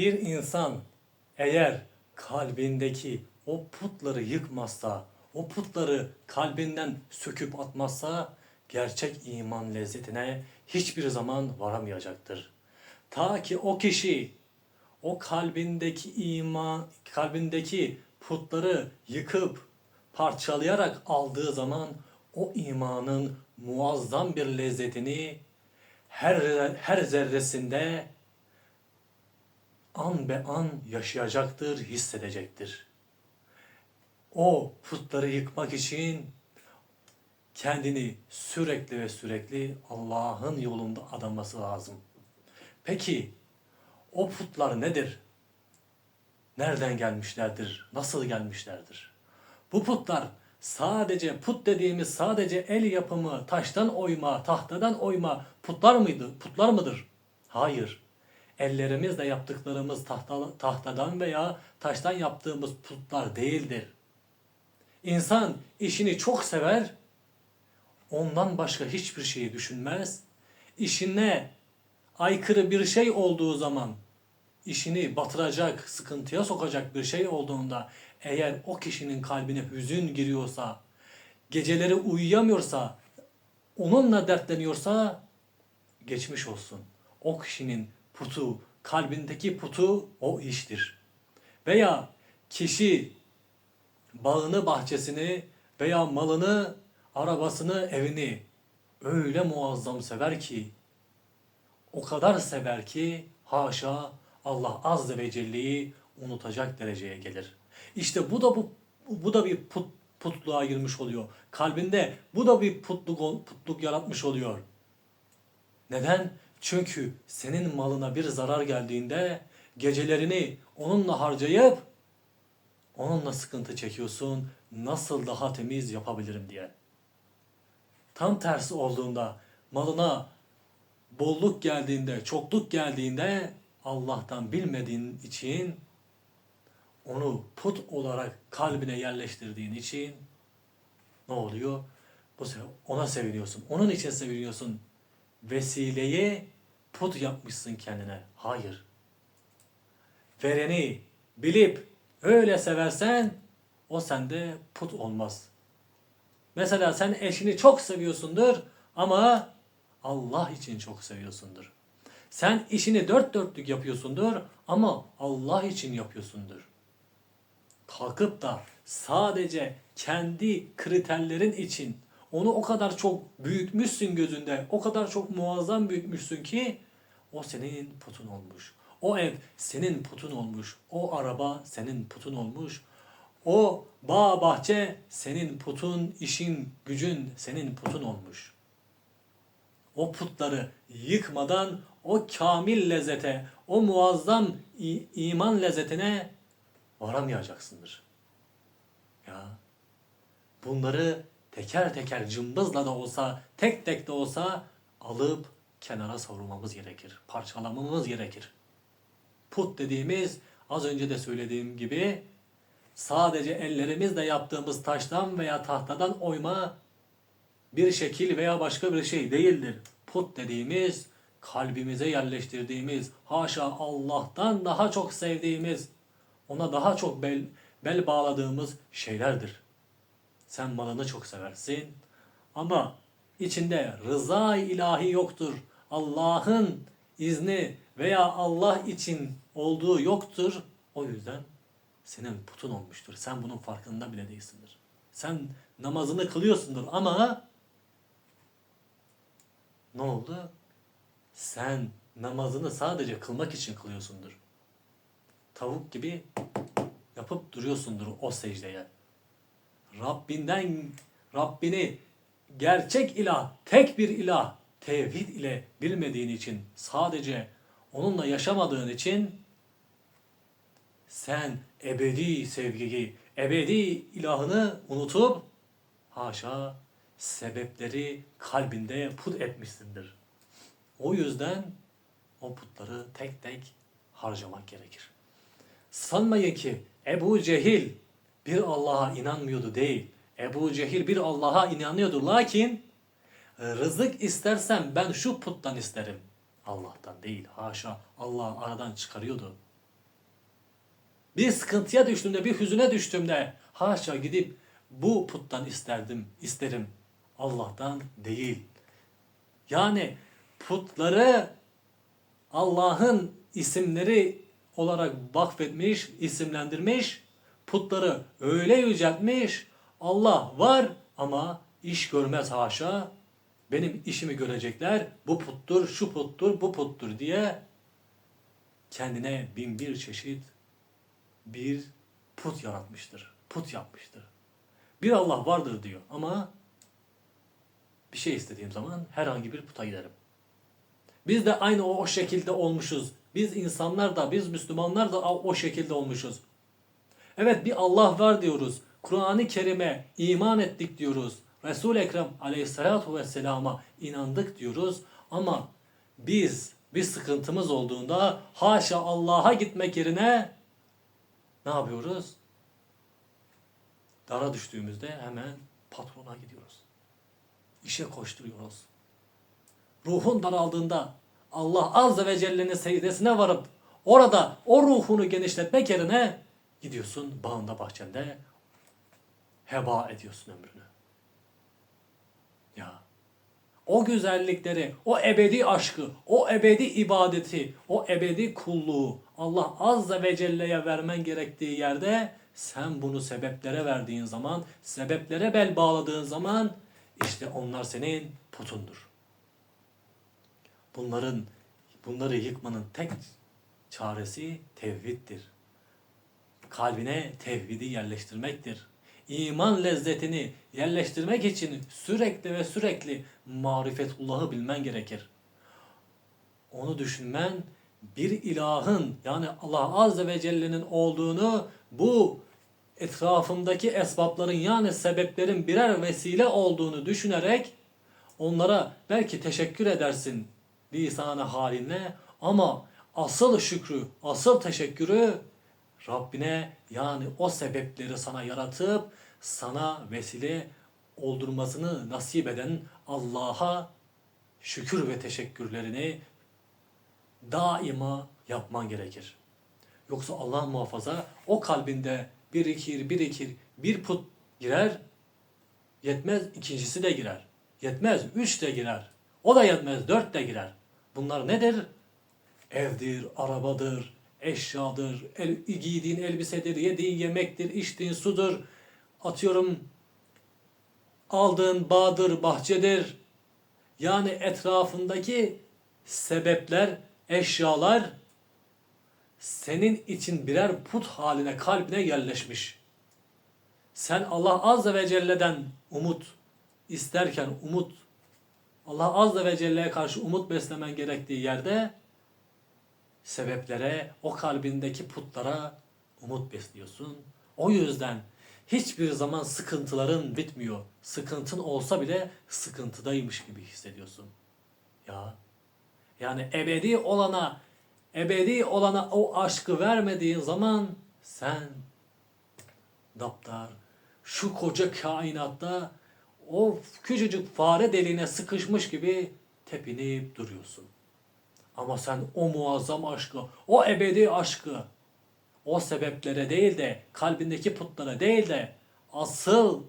Bir insan eğer kalbindeki o putları yıkmazsa, o putları kalbinden söküp atmazsa gerçek iman lezzetine hiçbir zaman varamayacaktır. Ta ki o kişi o kalbindeki iman, kalbindeki putları yıkıp parçalayarak aldığı zaman o imanın muazzam bir lezzetini her her zerresinde an be an yaşayacaktır, hissedecektir. O putları yıkmak için kendini sürekli ve sürekli Allah'ın yolunda adaması lazım. Peki o putlar nedir? Nereden gelmişlerdir? Nasıl gelmişlerdir? Bu putlar sadece put dediğimiz sadece el yapımı, taştan oyma, tahtadan oyma putlar mıydı? Putlar mıdır? Hayır. Ellerimizle yaptıklarımız tahta, tahtadan veya taştan yaptığımız putlar değildir. İnsan işini çok sever, ondan başka hiçbir şeyi düşünmez. İşine aykırı bir şey olduğu zaman, işini batıracak, sıkıntıya sokacak bir şey olduğunda eğer o kişinin kalbine hüzün giriyorsa, geceleri uyuyamıyorsa, onunla dertleniyorsa geçmiş olsun. O kişinin putu, kalbindeki putu o iştir. Veya kişi bağını, bahçesini veya malını, arabasını, evini öyle muazzam sever ki o kadar sever ki haşa Allah azze ve celle'yi unutacak dereceye gelir. İşte bu da bu bu da bir put, putluğa girmiş oluyor. Kalbinde bu da bir putluk putluk yaratmış oluyor. Neden? Çünkü senin malına bir zarar geldiğinde gecelerini onunla harcayıp onunla sıkıntı çekiyorsun. Nasıl daha temiz yapabilirim diye. Tam tersi olduğunda malına bolluk geldiğinde, çokluk geldiğinde Allah'tan bilmediğin için onu put olarak kalbine yerleştirdiğin için ne oluyor? Bu ona seviniyorsun. Onun için seviniyorsun. Vesileyi put yapmışsın kendine. Hayır. Vereni bilip öyle seversen o sende put olmaz. Mesela sen eşini çok seviyorsundur ama Allah için çok seviyorsundur. Sen işini dört dörtlük yapıyorsundur ama Allah için yapıyorsundur. Kalkıp da sadece kendi kriterlerin için onu o kadar çok büyütmüşsün gözünde, o kadar çok muazzam büyütmüşsün ki o senin putun olmuş. O ev senin putun olmuş. O araba senin putun olmuş. O bağ bahçe senin putun, işin, gücün senin putun olmuş. O putları yıkmadan o kamil lezzete, o muazzam iman lezzetine varamayacaksındır. Ya bunları teker teker cımbızla da olsa, tek tek de olsa alıp kenara savurmamız gerekir. Parçalamamız gerekir. Put dediğimiz az önce de söylediğim gibi sadece ellerimizle yaptığımız taştan veya tahtadan oyma bir şekil veya başka bir şey değildir. Put dediğimiz kalbimize yerleştirdiğimiz, haşa Allah'tan daha çok sevdiğimiz, ona daha çok bel, bel bağladığımız şeylerdir. Sen malını çok seversin ama içinde rıza ilahi yoktur. Allah'ın izni veya Allah için olduğu yoktur. O yüzden senin putun olmuştur. Sen bunun farkında bile değilsindir. Sen namazını kılıyorsundur ama ne oldu? Sen namazını sadece kılmak için kılıyorsundur. Tavuk gibi yapıp duruyorsundur o secdeye. Rabbinden Rabbini gerçek ilah, tek bir ilah, tevhid ile bilmediğin için, sadece onunla yaşamadığın için sen ebedi sevgiyi, ebedi ilahını unutup haşa sebepleri kalbinde put etmişsindir. O yüzden o putları tek tek harcamak gerekir. Sanmayın ki Ebu Cehil bir Allah'a inanmıyordu değil. Ebu Cehil bir Allah'a inanıyordu. Lakin rızık istersen ben şu puttan isterim. Allah'tan değil. Haşa Allah aradan çıkarıyordu. Bir sıkıntıya düştüğümde, bir hüzüne düştüğümde haşa gidip bu puttan isterdim, isterim. Allah'tan değil. Yani putları Allah'ın isimleri olarak vakfetmiş, isimlendirmiş, putları öyle yüceltmiş, Allah var ama iş görmez haşa, benim işimi görecekler, bu puttur, şu puttur, bu puttur diye kendine bin bir çeşit bir put yaratmıştır, put yapmıştır. Bir Allah vardır diyor ama bir şey istediğim zaman herhangi bir puta giderim. Biz de aynı o, o şekilde olmuşuz. Biz insanlar da, biz Müslümanlar da o şekilde olmuşuz. Evet bir Allah var diyoruz. Kur'an-ı Kerim'e iman ettik diyoruz. Resul-i Ekrem aleyhissalatu vesselama inandık diyoruz. Ama biz bir sıkıntımız olduğunda haşa Allah'a gitmek yerine ne yapıyoruz? Dara düştüğümüzde hemen patrona gidiyoruz. İşe koşturuyoruz. Ruhun daraldığında Allah Azze ve Celle'nin secdesine varıp orada o ruhunu genişletmek yerine gidiyorsun bağında bahçende heba ediyorsun ömrünü. Ya o güzellikleri, o ebedi aşkı, o ebedi ibadeti, o ebedi kulluğu Allah Azze ve Celle'ye vermen gerektiği yerde sen bunu sebeplere verdiğin zaman, sebeplere bel bağladığın zaman işte onlar senin putundur. Bunların bunları yıkmanın tek çaresi tevhiddir. Kalbine tevhidi yerleştirmektir. İman lezzetini yerleştirmek için sürekli ve sürekli marifetullah'ı bilmen gerekir. Onu düşünmen bir ilahın yani Allah Azze ve Celle'nin olduğunu bu etrafındaki esbapların yani sebeplerin birer vesile olduğunu düşünerek onlara belki teşekkür edersin lisanı halinle ama asıl şükrü, asıl teşekkürü Rabbine yani o sebepleri sana yaratıp sana vesile oldurmasını nasip eden Allah'a şükür ve teşekkürlerini daima yapman gerekir. Yoksa Allah muhafaza o kalbinde birikir, birikir, bir put girer, yetmez ikincisi de girer. Yetmez üç de girer. O da yetmez dört de girer. Bunlar nedir? Evdir, arabadır, eşyadır, el, giydiğin elbisedir, yediğin yemektir, içtiğin sudur. Atıyorum aldığın bağdır, bahçedir. Yani etrafındaki sebepler, eşyalar senin için birer put haline kalbine yerleşmiş. Sen Allah Azze ve Celle'den umut isterken umut Allah Azze ve Celle'ye karşı umut beslemen gerektiği yerde sebeplere, o kalbindeki putlara umut besliyorsun. O yüzden hiçbir zaman sıkıntıların bitmiyor. Sıkıntın olsa bile sıkıntıdaymış gibi hissediyorsun. Ya yani ebedi olana ebedi olana o aşkı vermediğin zaman sen daptar şu koca kainatta o küçücük fare deliğine sıkışmış gibi tepinip duruyorsun. Ama sen o muazzam aşkı, o ebedi aşkı, o sebeplere değil de kalbindeki putlara değil de asıl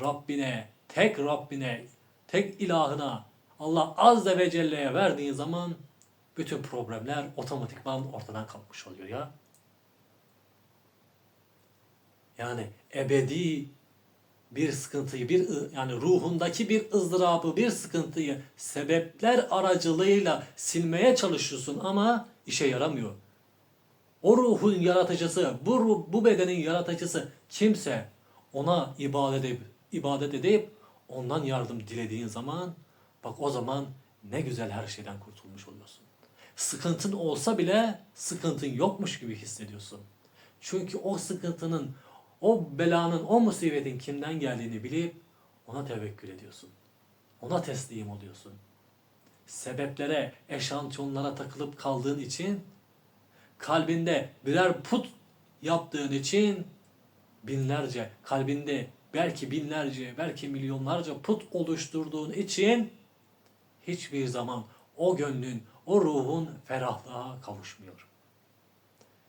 Rabbine, tek Rabbine, tek ilahına Allah Azze ve Celle'ye verdiğin zaman bütün problemler otomatikman ortadan kalkmış oluyor ya. Yani ebedi bir sıkıntıyı, bir yani ruhundaki bir ızdırabı, bir sıkıntıyı sebepler aracılığıyla silmeye çalışıyorsun ama işe yaramıyor. O ruhun yaratıcısı, bu bu bedenin yaratıcısı kimse ona ibadet edip, ibadet edip ondan yardım dilediğin zaman bak o zaman ne güzel her şeyden kurtulmuş oluyorsun. Sıkıntın olsa bile sıkıntın yokmuş gibi hissediyorsun. Çünkü o sıkıntının, o belanın, o musibetin kimden geldiğini bilip ona tevekkül ediyorsun. Ona teslim oluyorsun. Sebeplere, eşantiyonlara takılıp kaldığın için kalbinde birer put yaptığın için binlerce, kalbinde belki binlerce, belki milyonlarca put oluşturduğun için hiçbir zaman o gönlün, o ruhun ferahlığa kavuşmuyor.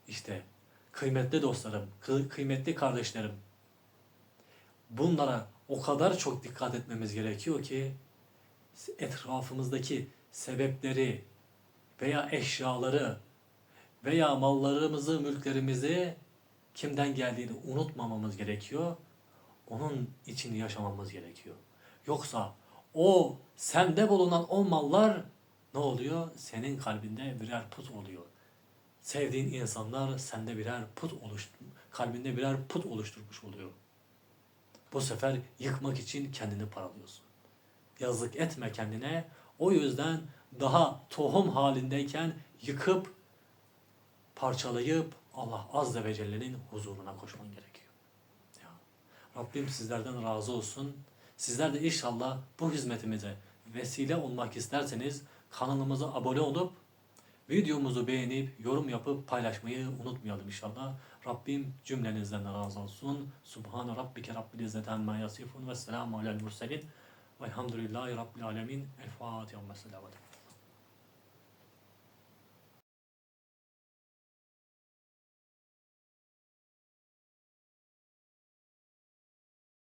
İşte Kıymetli dostlarım, kı- kıymetli kardeşlerim. Bunlara o kadar çok dikkat etmemiz gerekiyor ki etrafımızdaki sebepleri veya eşyaları veya mallarımızı, mülklerimizi kimden geldiğini unutmamamız gerekiyor. Onun için yaşamamız gerekiyor. Yoksa o sende bulunan o mallar ne oluyor? Senin kalbinde birer put oluyor. Sevdiğin insanlar sende birer put oluştur, kalbinde birer put oluşturmuş oluyor. Bu sefer yıkmak için kendini paralıyorsun. Yazık etme kendine. O yüzden daha tohum halindeyken yıkıp parçalayıp Allah Azze ve Celle'nin huzuruna koşman gerekiyor. Ya. Rabbim sizlerden razı olsun. Sizler de inşallah bu hizmetimize vesile olmak isterseniz kanalımıza abone olup videomuzu beğenip yorum yapıp paylaşmayı unutmayalım inşallah. Rabbim cümlenizden de razı olsun. Subhane rabbike rabbil izzeti amma yasifun ve selamu alel murselin. Velhamdülillahi rabbil alemin. El Fatiha. Ve selamu.